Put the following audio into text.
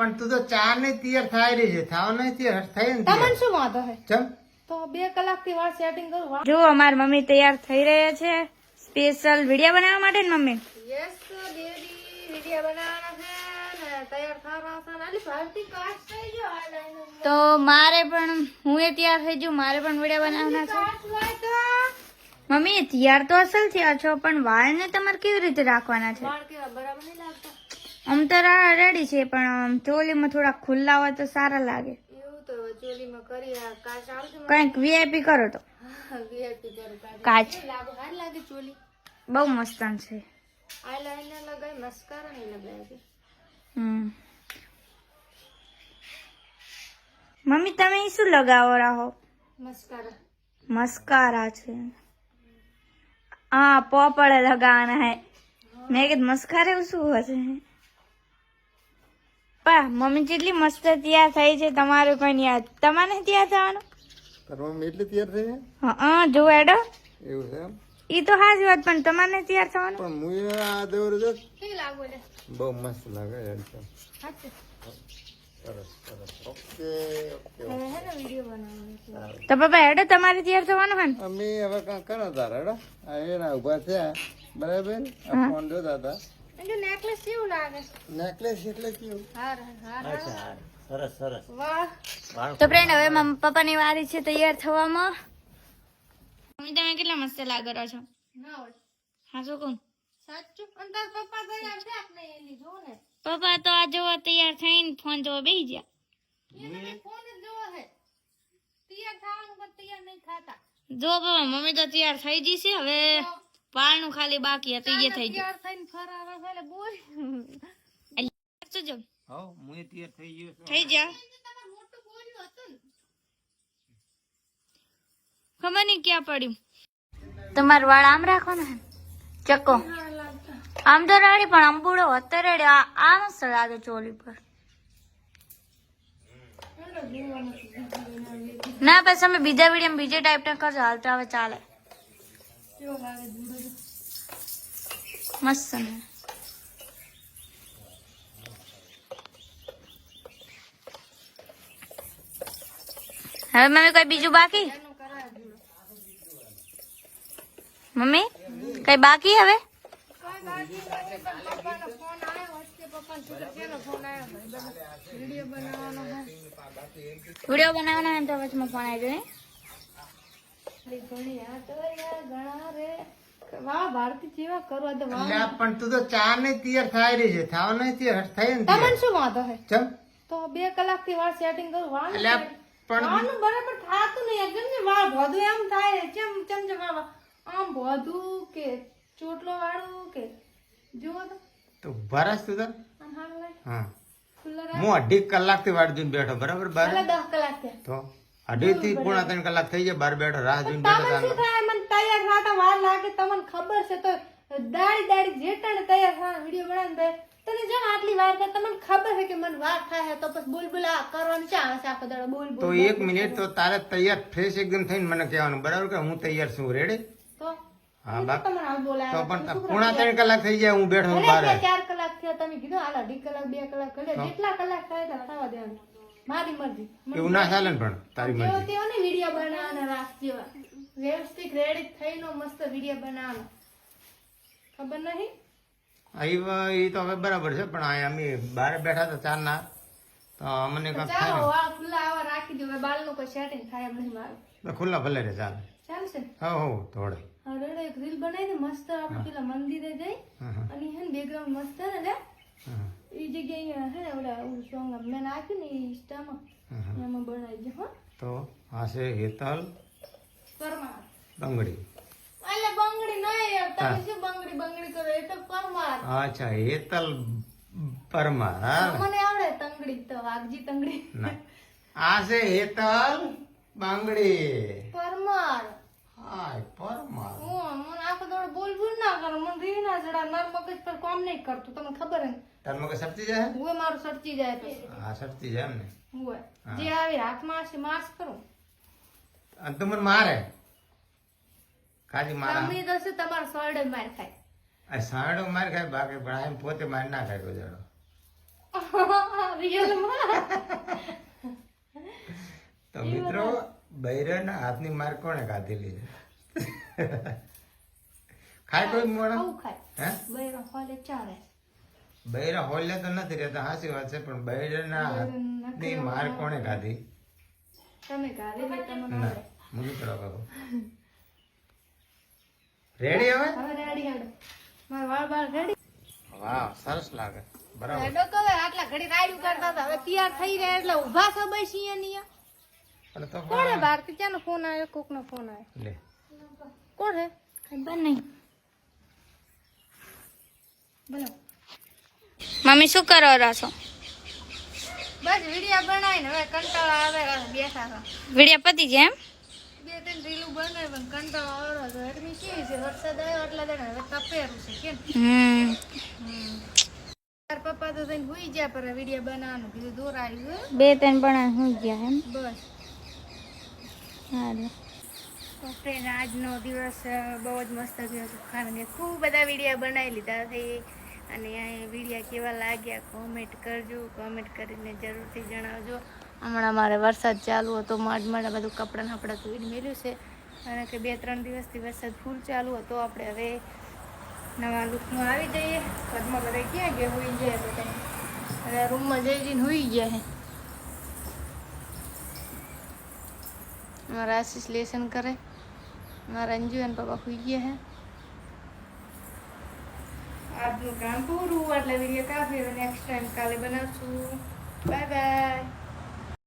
પણ તું તો ચાર ને તૈયાર થાય રહી છે. થાવ નહીં તૈયાર થઈ ને તમને શું વાંધો હે? ચમ? તો બે કલાકથી વાર સેટિંગ કરું. જો અમારી મમ્મી તૈયાર થઈ રહ્યા છે. સ્પેશિયલ વિડિયો બનાવવા માટે ને મમ્મી? યસ બેબી વિડિયો બનાવવાનો છે ને તૈયાર થવાનો છે ને ભારતી કાચ થઈ ગયો આ તો મારે પણ હું એ તૈયાર થઈ જઉં મારે પણ વીડિયો બનાવવાના છે. મમ્મી તૈયાર તો અસલ થયા છો પણ વાળને તમારે કેવી રીતે રાખવાના છે? વાળ કેવા બરાબર નહીં લાગતા? આમ તો રેડી છે પણ ચોલીમાં થોડા ખુલ્લા હોય તો સારા લાગે. એવું તો ચોલીમાં કરી આ કાચ આવશે કંઈક વીઆઈપી કરો તો. કાચ. બહુ મસ્ત છે. મમ્મી તમે શું લગાવો રાહો? મસ્કારા મસ્કારા છે. હા પોપડે લગાવવાના હે. મેં કીધું મસ્કારે એવું શું હશે? પા મમ્મી જેટલી મસ્ત તૈયાર થઈ છે તમારું કોઈ યાદ. તમારે તૈયાર થવાનું? મમ્મી એટલી તૈયાર થઈ હા જો એડો એવું છે ઈ તો હાજી વાત પણ તમારે તૈયાર થવાનું? પણ હું આ દેવર જો કેવી લાગુ એટલે બહુ મસ્ત લાગે યાર તો. સરસ સરસ. ઓકે ઓકે હે ને વીડિયો બનાવવાનો તો પપ્પા એડો તમારે તૈયાર થવાનું હે ને? અમે હવે કાં કરો તાર હેડો આ એના ઊભા થયા. બરાબર? આ ફોન જોતા હતા. એનું નેકલેસ કેવું લાગે? નેકલેસ એટલે કેવું? હાર હાર હાર. સરસ સરસ. વાહ. તો ફ્રેન્ડ હવે મમ્મી પપ્પાની વારી છે તૈયાર થવામાં. મમ્મી તમે કેટલા મસ્ત લાગો છો? હા શું કહું? સાચું? અને તાર પપ્પા તૈયાર છે કે નહીં એની ને. પપ્પા તો આ જોવા તૈયાર થઈને ફોન જોવા બેસી ગયા. ફોન જ જોવો છે. તૈયાર થવાનું પણ તૈયાર નહીં થતા. જો પપ્પા મમ્મી તો તૈયાર થઈ ગઈ છે હવે વાળનું ખાલી બાકી હતું એ થઈ ગયું. થઈને ફરાવે એટલે બોલ. શું જો હો હું તૈયાર થઈ ગયો થઈ જા. તમારે મોટું બોલ્યું હતું ને ખબર નહીં ક્યાં પડ્યું. તમારું વાળ આમ રાખો ને ચક્કો. આમ તો રેડી પણ અંબુડો બુડો હતો રેડી આ આ લાગે ચોલી પર. ના પછી અમે બીજા વીડિયો બીજે ટાઈપ ના કરજો. હાલ તો હવે ચાલે. મસ્ત ને હવે મમ્મી કોઈ બીજું બાકી એનું કરાય જુડો મમ્મી કઈ બાકી હવે કોઈ બાકી નથી પણ પપ્પાનો ફોન આવ્યો વચ્ચે પપ્પાનો છોકરો કેનો ફોન આવ્યો વીડિયો બનાવવાનો છે વીડિયો બનાવવાનો હોય ને તો વચમાં ફોન આવી જાય અરે ઘણી આ ઘણા રે. વાહ ભારતી જેવા કરવા તો વાહ. અલ્યા, પણ તું તો ચારની તૈયાર થાય રહી છે. થાવ નહીં તૈયાર થઈ ને તમને શું વાંધો હે? ચમ? તો બે કલાકથી વાળ સેટિંગ કરું વાળ અલ્યા, પણ વાળનું બરાબર થાતું નહીં. એકદમ ને વાળ ભોધું એમ થાય ચમ ચમ ચમ આમ ભોધું કે ચોટલો વાળું કે જુઓ તો. તું તું તો આમ હારું હા. હું અઢી કલાકથી વાટ જોઈને બેઠો બરાબર બાર? કલાક તો? અઢી થી પોણા ત્રણ કલાક થઈ જાય બાર બેઠો રાહ જોઈને બેઠા તમને શું થાય? મને તૈયાર થતા વાર લાગે તમને ખબર છે તો દાડી દાડી જેટાને તૈયાર થવા વીડિયો બનાવીને તને જો આટલી વાર થાય તમને ખબર છે કે મને વાર થાય તો પછી બોલ બોલ આ કરવાનું છે આ આખો દાડો બોલ તો એક મિનિટ તો તારે તૈયાર ફ્રેશ એકદમ થઈને મને કહેવાનું બરાબર કે હું તૈયાર છું રેડી તો? હા બા તો પણ પોણા ત્રણ કલાક થઈ જાય હું બેઠો છું ભલે બાર. બે ચાર કલાક થયા તમે કીધું હાલ અઢી કલાક બે કલાક જેટલા કલાક થાય થવા દેવાનું. મારી મરજી. એવું ના ચાલે ને પણ તારી મરજી. તેવો ને વીડિયો બનાવવાનો રાસ જેવા. વ્યવસ્થિત રેડી થઈનો મસ્ત વીડિયો બનાવવાનો. ખબર નહીં? અહીં એ તો હવે બરાબર છે પણ અહીં અમે બહાર બેઠા હતા ચાર ના તો અમને કાંક થાય ચાલો વાળ ખુલ્લા આવા રાખી દો બાલનું કોઈ સેટિંગ થાય એમ નહીં મારું. ખુલ્લા ભલે રે ચાલે. ચાલશે હા હો થોડે હવે રેડો એક રીલ મસ્ત આપણે પેલા મંદિરે જઈ અને બેકગ્રાઉન્ડ મસ્ત ને એ જગ્યાએ હે ઓલા ઓલું સોંગ મેં નાખ્યું ને ઇન્સ્ટામાં હા, હા. એમાં બનાવી દે હો. તો આ છે હેતલ પરમાર. બંગડી. એટલે બંગડી નહીં તમે શું બંગડી બંગડી કરો? એ તો પરમાર. અચ્છા હેતલ પરમાર હા. મને આવડે તંગડી તો વાઘજી તંગડી. ના. આ છે હેતલ બંગડી. પરમાર. હાય પરમાર. હું મને બોલ બોલ ના કરો. મને રી ના જડા મારું મગજ પર કામ નહીં કરતું. તમને ખબર હે તાર મગજ સરતી જાય હું? મારું સરતી જાય તો. હા સરતી જાય એમ ને. હું જે આવે હાથમાં હશે માર્સ કરું. અને તું મને મારે? ખાલી મારા. તમને દસે તમારો સોલ્ડ માર ખાય. આ સાંડો માર ખાય બાકી પણ આમ પોતે માર ના ખાય કોઈ દાડો રિયલમાં તો મિત્રો બૈરાના હાથની માર કોણે ખાધેલી છે? ખાય કોઈ મોણા આવું ખાય. હે? બૈરો હોલે ચાલે. બૈરા હોલે તો નથી રહેતા હાસી વાત છે પણ બૈરાના ની માર કોણે ખાધી તમે ખાધી તમને ના મુજી કરો બાબુ રેડી હવે? હવે રેડી હેડો મારા વાળ બાળ રેડી વાહ સરસ લાગે. બરાબર. હેડો તો હવે આટલા ઘડી રાડ્યું કરતા હતા. હવે તૈયાર થઈ રહ્યા એટલે ઊભા છો બેસી અહીંયા પણ તો કોણે બહાર ક્યાંનો ફોન આવ્યો? કોકનો ફોન આવ્યો? લે. કોણ હે? ખબર નહીં. બોલો મમ્મી શું કરો રહો છો? બસ વિડિયા બનાવીને હવે કંટાળો આવે હવે બેઠા હતા વીડિયો પતી જાય એમ? બે ત્રણ રીલું બને પણ કંટાળો આવે તો એટલે કેવી છે? વરસાદ આવ્યો એટલે તેને હવે તપેરું છે કેમ? હમ. તાર પપ્પા તો થઈને હુઈ ગયા પર વિડિયા બનાવવાનું કીધું દોર આવ્યું હે. બે ત્રણ પણ હું ગયા એમ? બસ. સારું તો આજનો દિવસ બહુ જ મસ્ત ગયો હતો કારણ કે ખૂબ બધા વિડીયા બનાવી લીધા છે. અને વિડીયા કેવા લાગ્યા કોમેન્ટ કરજો. કોમેન્ટ કરીને જરૂરથી જણાવજો. હમણાં મારે વરસાદ ચાલુ હતો. માંડ માંડ બધું કપડાં આપણા ધોઈને મેળ્યું છે. કારણ કે બે, ત્રણ દિવસથી વરસાદ ફૂલ ચાલુ હતો. આપણે હવે નવા લુકમાં આવી જઈએ. ઘરમાં બધા ક્યાં ગયા? હોઈ ગયા બધા. હવે રૂમમાં જઈ જઈને હોઈ ગયા છે મારા આશીષ લેસન કરે. મારા અંજુ અને પપ્પા સુઈ ગયા હે આજનું કામ પૂરું એટલે વીડિયો કાફી નેક્સ્ટ ટાઈમ કાલે બનાવશું બાય બાય